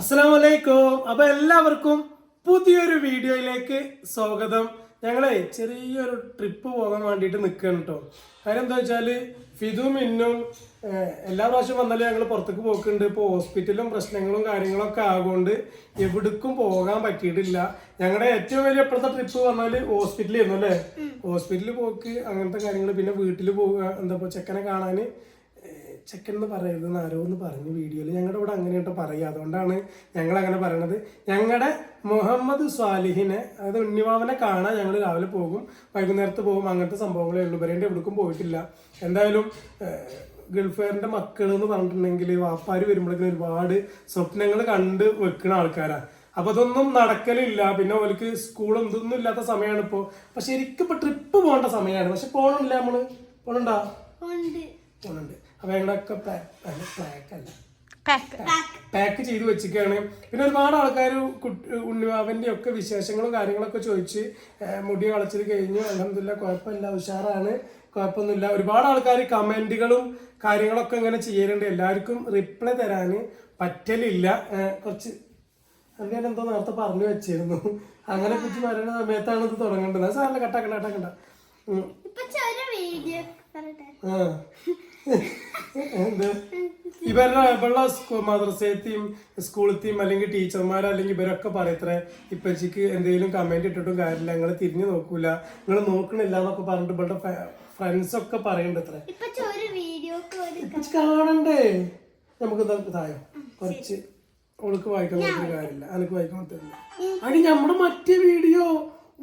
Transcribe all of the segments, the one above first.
അസ്സലാമു അലൈക്കും അപ്പൊ എല്ലാവർക്കും പുതിയൊരു വീഡിയോയിലേക്ക് സ്വാഗതം. ഞങ്ങളെ ചെറിയൊരു ട്രിപ്പ് പോകാൻ വേണ്ടിയിട്ട് നിൽക്കുകയാണ് കേട്ടോ കാര്യം എന്താ വെച്ചാൽ ഫിദും ഇന്നും എല്ലാ പ്രാവശ്യം വന്നാലും ഞങ്ങൾ പുറത്തേക്ക് പോക്കുണ്ട്. ഇപ്പോൾ ഹോസ്പിറ്റലും പ്രശ്നങ്ങളും കാര്യങ്ങളൊക്കെ ആകൊണ്ട് എവിടേക്കും പോകാൻ പറ്റിയിട്ടില്ല. ഞങ്ങളുടെ ഏറ്റവും വലിയ എപ്പോഴത്തെ ട്രിപ്പ് പറഞ്ഞാൽ ഹോസ്പിറ്റലിൽ ആയിരുന്നു അല്ലേ ഹോസ്പിറ്റലിൽ പോക്ക് അങ്ങനത്തെ കാര്യങ്ങൾ പിന്നെ വീട്ടിൽ പോവുക എന്താ ഇപ്പോൾ ചെക്കനെ കാണാൻ ചെക്കൻ എന്ന് പറയരുതെന്ന് ആരോ എന്ന് പറഞ്ഞു വീഡിയോയിൽ. ഞങ്ങളുടെ ഇവിടെ അങ്ങനെ കേട്ടോ പറയുക. അതുകൊണ്ടാണ് ഞങ്ങൾ അങ്ങനെ പറയണത്. ഞങ്ങളുടെ മുഹമ്മദ് സ്വാലിഹിനെ അതായത് ഉണ്ണിവാവനെ കാണാൻ ഞങ്ങൾ രാവിലെ പോകും. വൈകുന്നേരത്ത് പോകും. അങ്ങനത്തെ സംഭവങ്ങളേ ഉള്ളൂ. വരേണ്ട എവിടേക്കും പോയിട്ടില്ല. എന്തായാലും ഗൾഫുകാരന്റെ മക്കൾ എന്ന് പറഞ്ഞിട്ടുണ്ടെങ്കിൽ വാപ്പാർ വരുമ്പോഴേക്കും ഒരുപാട് സ്വപ്നങ്ങൾ കണ്ട് വെക്കുന്ന ആൾക്കാരാണ് അപ്പൊ അതൊന്നും നടക്കലില്ല. പിന്നെ ഓർക്ക് സ്കൂളും ഇതൊന്നും ഇല്ലാത്ത സമയമാണ് ഇപ്പോ. പക്ഷെ ശരിക്കും ഇപ്പൊ ട്രിപ്പ് പോകേണ്ട സമയമാണ് പക്ഷെ പോകണില്ല നമ്മൾ? പോണുണ്ടോ? പോണുണ്ട്. അപ്പൊ ഞങ്ങളൊക്കെ പാക്ക് അല്ല പാക്ക് പാക്ക് ചെയ്ത് വെച്ചിരിക്കുകയാണ്. പിന്നെ ഒരുപാട് ആൾക്കാർ ഉണ്ണിവാവന്റെ ഒക്കെ വിശേഷങ്ങളും കാര്യങ്ങളൊക്കെ ചോദിച്ച് മുടി കളച്ചത് കഴിഞ്ഞു. അലഹമില്ല കുഴപ്പമില്ല ഉഷാറാണ്. കുഴപ്പമൊന്നുമില്ല. ഒരുപാട് ആൾക്കാർ കമന്റുകളും കാര്യങ്ങളൊക്കെ ഇങ്ങനെ ചെയ്യലുണ്ട്. എല്ലാവർക്കും റിപ്ലൈ തരാൻ പറ്റലില്ല. കുറച്ച് അങ്ങനെ എന്തോ നേരത്തെ പറഞ്ഞു വെച്ചിരുന്നു. അങ്ങനെ കുറിച്ച് പറയുന്ന സമയത്താണ് ഇത് തുടങ്ങേണ്ടത്. സാറിന് കട്ടാക്കണ്ട കട്ടാക്കണ്ട. എന്ത്? ഇവരുടെ ഇവരുടെ മദ്രസയത്തെയും സ്കൂളത്തെയും അല്ലെങ്കിൽ ടീച്ചർമാർ അല്ലെങ്കിൽ ഇവരൊക്കെ പറയത്രേ ഇപ്പച്ചിക്ക് എന്തെങ്കിലും കമന്റ് ഇട്ടിട്ടും കാര്യമില്ല നിങ്ങൾ തിരിഞ്ഞു നോക്കൂല. നിങ്ങൾ നോക്കണില്ല എന്നൊക്കെ പറഞ്ഞിട്ട് ഇവരുടെ ഫ്രണ്ട്സ് ഒക്കെ പറയണ്ടത്രേ കാണണ്ടേ? നമുക്ക് തായോ കുറച്ച് ഓൾക്ക് വായിക്കാൻ പറ്റുന്ന കാര്യമില്ല. അനക്ക് വായിക്കാൻ പറ്റില്ല അടി നമ്മുടെ മറ്റേ video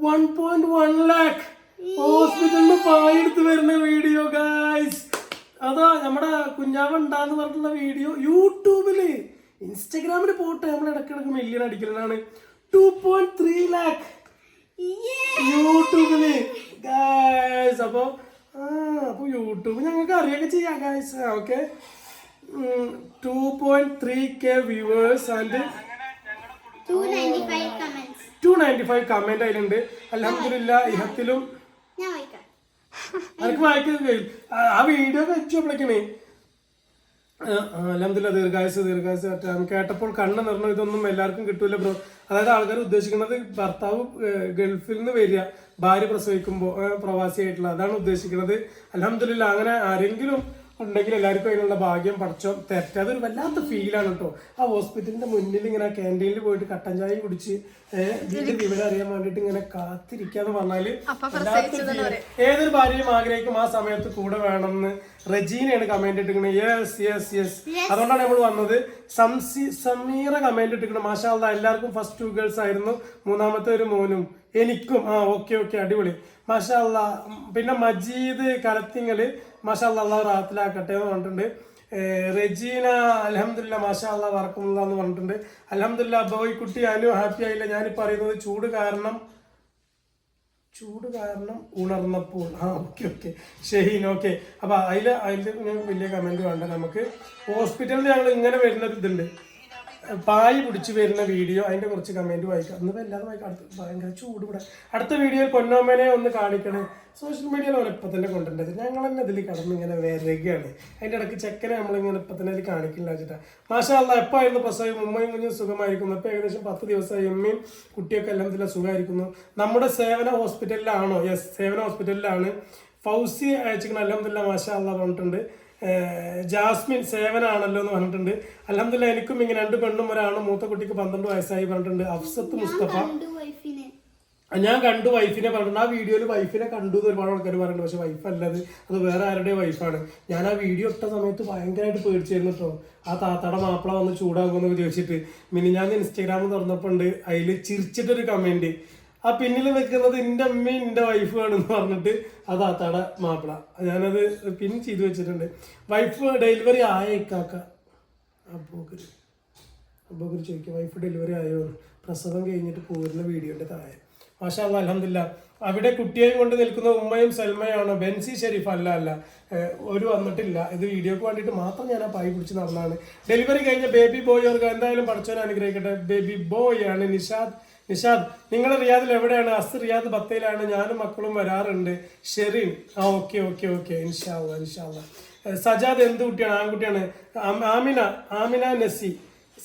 one point one lakh ഹോസ്പിറ്റലിന് പായെടുത്ത് വരുന്ന വീഡിയോ ഗായ്സ് അതാ നമ്മുടെ കുഞ്ഞാവ ഉണ്ടാന്ന് പറഞ്ഞിട്ടുള്ള വീഡിയോ യൂട്യൂബിൽ. ഇൻസ്റ്റഗ്രാമിൽ പോട്ടെ നമ്മൾ ഇടക്കിടക്ക് മില്യൺ അടിക്കലാണ്. ടു പോയിന്റ് ത്രീ ലാക്ക് യൂട്യൂബിൽ. ഗായ്സ് അപ്പൊ ആ അപ്പൊ യൂട്യൂബ് ഞങ്ങൾക്ക് അറിയൊക്കെ ചെയ്യാം guys okay two point three K viewers and two ninety five comment അതിലുണ്ട്. അലഹമില്ല ഇഹത്തിലും ഞാൻ വായിക്കാം. എനിക്ക് വായിക്കാൻ കഴിയും. ആ- വീഡിയോ വെച്ചപ്പോഴേക്കണേ അലഹമില്ല ദീർഘായുസ് ദീർഘായുസ് കേട്ടപ്പോൾ കണ്ണ് നിറഞ്ഞു. ഇതൊന്നും എല്ലാവർക്കും കിട്ടൂല ബ്രോ. അതായത് ആൾക്കാർ ഉദ്ദേശിക്കുന്നത് ഭർത്താവ് ഗൾഫിൽ നിന്ന് വരിക ഭാര്യ പ്രസവിക്കുമ്പോൾ പ്രവാസിയായിട്ടുള്ള. അതാണ് ഉദ്ദേശിക്കുന്നത്. അലഹമില്ല അങ്ങനെ ആരെങ്കിലും ഉണ്ടെങ്കിൽ എല്ലാവർക്കും അതിനുള്ള ഭാഗ്യം പഠിച്ചോ തെറ്റ അതൊരു വല്ലാത്ത ഫീലാണ് കേട്ടോ ആ ഹോസ്പിറ്റലിന്റെ മുന്നിൽ ഇങ്ങനെ ക്യാന്റീനിൽ പോയിട്ട് കട്ടൻ ചായ കുടിച്ച് വീട്ടിൽ വിവരം അറിയാൻ വേണ്ടിയിട്ട് ഇങ്ങനെ കാത്തിരിക്കാന്ന് പറഞ്ഞാൽ. ഏതൊരു ഭാര്യയും ആഗ്രഹിക്കും ആ സമയത്ത് കൂടെ വേണമെന്ന്. റജീനയാണ് കമന്റ് ഇട്ടിരിക്കുന്നത് യെസ് യെസ് യെസ് അതുകൊണ്ടാണ് നമ്മൾ വന്നത്. സംസി സമീറ കമന്റ് ഇട്ടിരിക്കുന്നത് മാഷാല്ല എല്ലാവർക്കും ഫസ്റ്റ് ടു ഗേൾസ് ആയിരുന്നു. മൂന്നാമത്തെ ഒരു മോനും. എനിക്കും. ആ ഓക്കെ ഓക്കെ അടിപൊളി. മാഷാല്ല പിന്നെ മജീദ് കലത്തിങ്ങൽ മാഷാല്ല അള്ളാഹ് റാത്തിലാക്കട്ടെ എന്ന് പറഞ്ഞിട്ടുണ്ട്. റെജീന അലഹമില്ല മാഷാല്ല വറക്കുന്നതെന്ന് എന്ന് പറഞ്ഞിട്ടുണ്ട്. അലഹമില്ല കുട്ടി അനു ഹാപ്പി ആയില്ല. ഞാൻ പറയുന്നത് ചൂട് കാരണം ചൂട് കാരണം ഉണർന്നപ്പോൾ. ആ ഓക്കെ ഓക്കെ. ഷഹീൻ ഓക്കെ. അപ്പൊ അതിൽ അതിൽ വലിയ കമന്റ് വേണ്ട. നമുക്ക് ഹോസ്പിറ്റലിൽ ഞങ്ങൾ ഇങ്ങനെ വരുന്ന ഒരു ഇതുണ്ട് പായ് പിടിച്ച് വരുന്ന വീഡിയോ അതിന്റെ കുറച്ച് കമന്റ് വായിക്കാം. ഇന്നിപ്പോ എല്ലാവരും വായിക്കാം. അടുത്ത് ഭയങ്കര ചൂട് ഇവിടെ. അടുത്ത വീഡിയോയിൽ പൊന്നോമനെ ഒന്ന് കാണിക്കണേ. സോഷ്യൽ മീഡിയയിൽ ഓരോ ഇപ്പം തന്നെ കൊണ്ടുണ്ട് ഞങ്ങൾ തന്നെ ഇതിൽ കടന്ന് ഇങ്ങനെ വരികയാണ്. അതിന്റെ ഇടയ്ക്ക് ചെക്കനെ നമ്മളിങ്ങനെ ഇപ്പം തന്നെ അതിൽ കാണിക്കില്ല വെച്ചിട്ടാണ് മാഷാ അല്ല എപ്പോഴായിരുന്നു പ്രസവം? ഉമ്മയും കുഞ്ഞും സുഖമായിരിക്കുന്നു. അപ്പോൾ ഏകദേശം പത്ത് ദിവസമായി ഉമ്മയും കുട്ടിയൊക്കെ എല്ലാം ഇതിൽ സുഖമായിരിക്കുന്നു. നമ്മുടെ സേവന ഹോസ്പിറ്റലിലാണോ യെസ് സേവന ഹോസ്പിറ്റലിലാണ് ഫൗസി അയച്ചിരിക്കുന്ന അലഹമില്ല മാഷാ അല്ല പറഞ്ഞിട്ടുണ്ട്. ജാസ്മിൻ സേവനാണല്ലോ എന്ന് പറഞ്ഞിട്ടുണ്ട്. അലഹമില്ല എനിക്കും ഇങ്ങനെ രണ്ട് പെണ്ണും ഒരാണ് മൂത്ത കുട്ടിക്ക് പന്ത്രണ്ട് വയസ്സായി പറഞ്ഞിട്ടുണ്ട്. അഫ്സത്ത് മുസ്തഫ. ഞാൻ കണ്ടു വൈഫിനെ പറഞ്ഞിട്ടുണ്ട്. ആ വീഡിയോയിൽ വൈഫിനെ കണ്ടു എന്ന് ഒരുപാട് ആൾക്കാർ പറയുന്നുണ്ട് പക്ഷെ വൈഫ് അല്ലത് അത് വേറെ ആരുടെ വൈഫാണ്. ഞാൻ ആ വീഡിയോ ഇട്ട സമയത്ത് ഭയങ്കരമായിട്ട് പേടിച്ചായിരുന്നു കേട്ടോ ആ താത്താടെ മാപ്പിള വന്ന് ചൂടാകുമെന്നൊക്കെ വിചാരിച്ചിട്ട്. മിനി ഞാൻ ഇൻസ്റ്റാഗ്രാം തുറന്നപ്പോൾ ഉണ്ട്. അതിൽ ചിരിച്ചിട്ടൊരു കമന്റ് ആ പിന്നിൽ നിൽക്കുന്നത് എന്റെ അമ്മയും എന്റെ വൈഫുമാണെന്ന് പറഞ്ഞിട്ട് ആ തട മാപ്പിള. ഞാനത് പിൻ ചെയ്തു വെച്ചിട്ടുണ്ട്. വൈഫ് ഡെലിവറി ആയേക്കാക്ക അപ്പോക്ക് അപ്പോൾ ചോദിക്കും വൈഫ് ഡെലിവറി ആയോ? പ്രസവം കഴിഞ്ഞിട്ട് പോരുന്ന വീഡിയോന്റെ താഴെ. മാഷാ അലഹമില്ല അവിടെ കുട്ടിയെയും കൊണ്ട് നിൽക്കുന്ന ഉമ്മയും സൽമയാണ് ബെൻസി ഷെരീഫ് അല്ല അല്ല. ഒരു വന്നിട്ടില്ല. ഇത് വീഡിയോക്ക് വേണ്ടിയിട്ട് മാത്രം ഞാൻ ആ പായി പിടിച്ച് നടന്നതാണ് ഡെലിവറി കഴിഞ്ഞ ബേബി ബോയ് അവർക്ക് എന്തായാലും പഠിച്ചവനെ അനുഗ്രഹിക്കട്ടെ. ബേബി ബോയ് ആണ് നിഷാദ്. നിഷാദ് നിങ്ങൾ റിയാദിൽ എവിടെയാണ്? അസ് റിയാദ് ബത്തയിലാണ് ഞാനും മക്കളും വരാറുണ്ട്. ഷെറിൻ. ആ ഓക്കെ ഓക്കെ ഓക്കെ. ഇൻഷാല്ല ഇൻഷാല്ല സജാദ് എന്ത് കുട്ടിയാണ്? ആൺകുട്ടിയാണ്. ആമിന ആമിന നസി.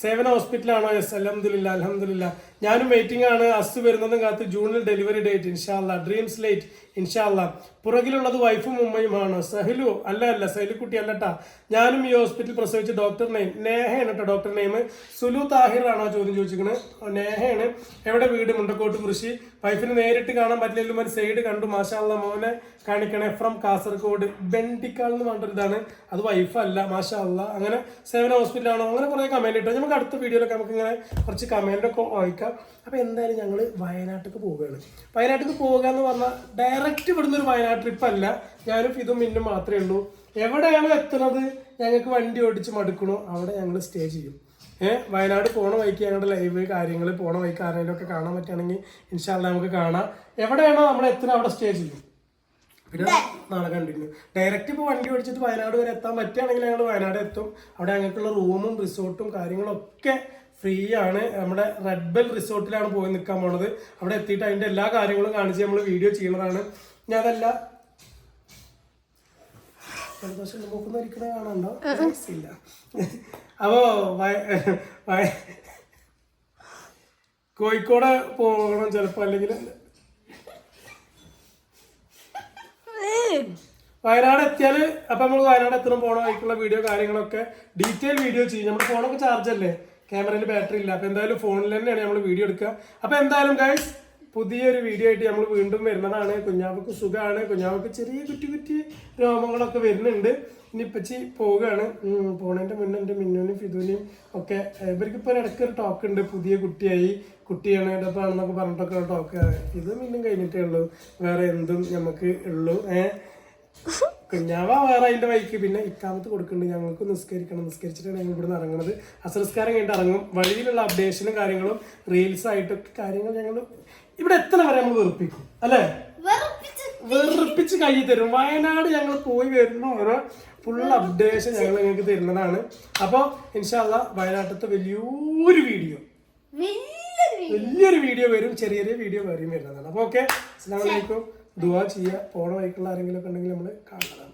സേവന ഹോസ്പിറ്റലാണോ? എസ് അലഹമില്ല അലഹമില്ല ഞാനും വെയിറ്റിംഗ് ആണ്. അസ് വരുന്നതും കാത്ത് ജൂണിൽ ഡെലിവറി ഡേറ്റ് ഇൻഷാല്ല ഡ്രീംസ് ലേറ്റ് ഇൻഷാല്ല പുറകിലുള്ളത് വൈഫും ഉമ്മയുമാണ്. സഹലു അല്ല അല്ല സഹലുക്കുട്ടി അല്ലട്ടാ. ഞാനും ഈ ഹോസ്പിറ്റൽ പ്രസവിച്ച ഡോക്ടർ നെയിം നേഹയാണ് കേട്ടോ ഡോക്ടർ നെയിം. സുലു താഹിർ ആണോ ചോദ്യം ചോദിച്ചിരിക്കുന്നത് നേഹയാണ്. എവിടെ വീട്? മുണ്ടക്കോട്ട് കൃഷി വൈഫിന് നേരിട്ട് കാണാൻ പറ്റില്ലെങ്കിലും ഒരു സൈഡ് കണ്ടു. മാഷാള്ള മോനെ കാണിക്കണേ ഫ്രം കാസർഗോഡ്. ബെൻഡിക്കാൾ എന്ന് പറഞ്ഞൊരു ഇതാണ്. അത് വൈഫല്ല മാഷാള്ള അങ്ങനെ സേവന ഹോസ്പിറ്റലാണോ അങ്ങനെ കുറേ കമന്റ് ഇട്ടു. നമുക്ക് അടുത്ത വീഡിയോയിലൊക്കെ നമുക്ക് ഇങ്ങനെ കുറച്ച് കമന്റ് ഒക്കെ വായിക്കാം. അപ്പൊ എന്തായാലും ഞങ്ങൾ വയനാട്ടിലേക്ക് പോവുകയാണ്. വയനാട്ടിലേക്ക് പോവുക എന്ന് പറഞ്ഞാൽ ഡയറക്റ്റ് ഇവിടുന്ന് ഒരു വയനാട് ട്രിപ്പ് അല്ല. ഞാനും ഇതും മിന്നും മാത്രമേ ഉള്ളൂ. എവിടെയാണ് എത്തുന്നത്? ഞങ്ങൾക്ക് വണ്ടി ഓടിച്ച് മടുക്കണോ. അവിടെ ഞങ്ങൾ സ്റ്റേ ചെയ്യും. ഏഹ് വയനാട് പോണ വഴിക്ക് ഞങ്ങളുടെ ലൈവ് കാര്യങ്ങൾ പോണ വഴിക്ക് ആരെങ്കിലും ഒക്കെ കാണാൻ പറ്റുകയാണെങ്കിൽ ഇൻഷാല്ല നമുക്ക് കാണാം. എവിടെയാണോ നമ്മൾ എത്തുന്നത് അവിടെ സ്റ്റേ ചെയ്യും. പിന്നെ നാളെ കണ്ടിരുന്നു ഡയറക്റ്റ് ഇപ്പോൾ വണ്ടി ഓടിച്ചിട്ട് വയനാട് വരെ എത്താൻ പറ്റുകയാണെങ്കിൽ ഞങ്ങൾ വയനാട് എത്തും. അവിടെ ഞങ്ങൾക്കുള്ള റൂമും റിസോർട്ടും കാര്യങ്ങളൊക്കെ ഫ്രീ ആണ് നമ്മുടെ റെഡ് ബെൽ റിസോർട്ടിലാണ് പോയി നിൽക്കാൻ പോണത്. അവിടെ എത്തിയിട്ട് അതിന്റെ എല്ലാ കാര്യങ്ങളും കാണിച്ച് നമ്മൾ വീഡിയോ ചെയ്യുന്നതാണ്. ഞാൻ അതല്ല. ഒരിക്കലും കാണാണ്ടോ? ഇല്ല അപ്പോ വയ- വയ- കോഴിക്കോട് പോകണം ചിലപ്പോ അല്ലെങ്കിൽ വയനാട് എത്തിയാൽ അപ്പൊ നമ്മൾ വയനാട് എത്തണം പോണ അതിനുള്ള വീഡിയോ കാര്യങ്ങളൊക്കെ ഡീറ്റെയിൽ വീഡിയോ ചെയ്യും. നമ്മുടെ ഫോണൊക്കെ ചാർജ് അല്ലേ? ക്യാമറയിൽ ബാറ്ററി ഇല്ല. അപ്പൊ എന്തായാലും ഫോണിൽ തന്നെയാണ് നമ്മൾ വീഡിയോ എടുക്കുക. അപ്പൊ എന്തായാലും ഗൈസ് പുതിയൊരു വീഡിയോ ആയിട്ട് നമ്മൾ വീണ്ടും വരുന്നതാണ്. കുഞ്ഞാവക്ക് സുഖമാണ് കുഞ്ഞാവക്ക് ചെറിയ കുറ്റി കുറ്റി രോമങ്ങളൊക്കെ വരുന്നുണ്ട്. ഇനി ഇപ്പച്ചി പോവുകയാണ്. പോണേന്റെ മുന്നേ എന്റെ മിന്നുവിനും ഫിദുവിനെയും ഒക്കെ ഏഹ്, ഇവർക്ക് ഇപ്പോൾ ഇടയ്ക്ക് ഒരു ടോക്ക് ഉണ്ട്. പുതിയ കുട്ടിയായി. കുട്ടിയാണ് ഇടപ്പാണെന്നൊക്കെ പറഞ്ഞിട്ടൊക്കെ ടോക്ക് ഇത് മിന്നും കഴിഞ്ഞിട്ടേ ഉള്ളൂ. വേറെ എന്തും നമുക്ക് ഉള്ളൂ. ഏഹ് കുഞ്ഞാവ വേറെ അതിന്റെ വഴിക്ക് പിന്നെ ഇക്കാമത്ത് കൊടുക്കുന്നുണ്ട്. ഞങ്ങൾക്ക് നിസ്കരിക്കണം. നിസ്കരിച്ചിട്ടാണ് ഞങ്ങൾ ഇവിടുന്ന് ഇറങ്ങുന്നത്. അസംസ്കാരം കഴിഞ്ഞിട്ട് ഇറങ്ങും. വഴിയിലുള്ള അപ്ഡേഷനും കാര്യങ്ങളും റീൽസ് ആയിട്ടൊക്കെ കാര്യങ്ങൾ ഞങ്ങൾ ഇവിടെ എത്ര വരെ നമ്മൾ വെറുപ്പിക്കും. അല്ലേ? വെറുപ്പിച്ച് കൈ തരും. വയനാട് ഞങ്ങൾ പോയി വരുന്ന ഓരോ ഫുൾ അപ്ഡേഷൻ ഞങ്ങൾ നിങ്ങൾക്ക് തരുന്നതാണ്. അപ്പോൾ ഇൻഷാല്ല വയനാട്ടിലത്തെ വലിയൊരു വീഡിയോ വലിയൊരു വലിയൊരു വീഡിയോ വരും. ചെറിയ ചെറിയ വീഡിയോ വരും വരുന്നതാണ്. അപ്പോൾ ഓക്കെ അസ്സാം വലൈക്കും ദുവാ ചെയ്യുക പോണ വഴിക്കുള്ള ആരെങ്കിലും ഒക്കെ ഉണ്ടെങ്കിൽ നമ്മൾ കാണാം.